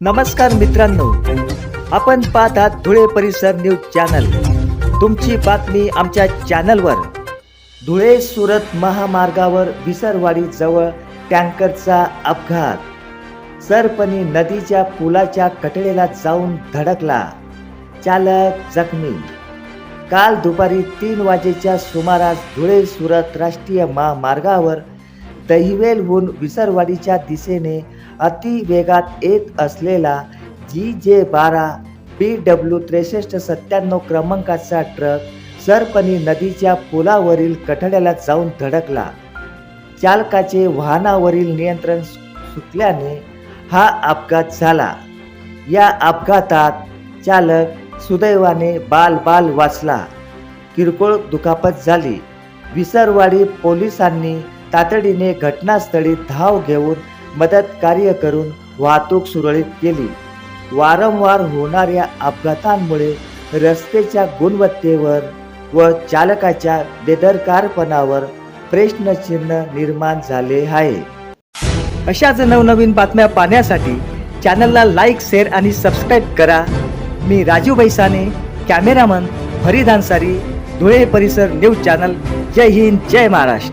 नमस्कार मित्रांनो. आपण पाहत आहात धुळे परिसर न्यूज चॅनल. तुमची बातमी आमच्या चॅनलवर. धुळे सुरत महामार्गावर विसरवाडी जवळ टँकरचा अपघात. सरपणी नदीच्या पुलाच्या कटडेला जाऊन धडकला. चालक जखमी. काल दुपारी तीन वाजेच्या सुमारास धुळे सुरत राष्ट्रीय महामार्गावर दहिवेलहून विसरवाडीच्या दिशेने अतिवेगात येत असलेला जी जे बारा बी डब्ल्यू त्रेसष्ट सत्त्याण्णव क्रमांकाचा ट्रक सरपणी नदीच्या पुलावरील कठड्याला जाऊन धडकला. चालकाचे वाहनावरील नियंत्रण सुटल्याने हा अपघात झाला. या अपघातात चालक सुदैवाने बाल बाल वाचला. किरकोळ दुखापत झाली. विसरवाडी पोलिसांनी तातडीने घटनास्थळी धाव घेऊन मदत कार्य करून वाहतूक सुरळीत केली. वारंवार होणाऱ्या अपघातांमुळे रस्त्याच्या गुणवत्तेवर व चालकाच्या बेदरकारपणावर प्रश्नचिन्ह निर्माण झाले आहे. अशाच नवनवीन बातम्या पाहण्यासाठी चॅनलला लाईक शेअर आणि सबस्क्राईब करा. मी राजू बैसाने कॅमेरामन फरीद अन्सारी धुळे परिसर न्यूज चॅनल. जय हिंद जय महाराष्ट्र.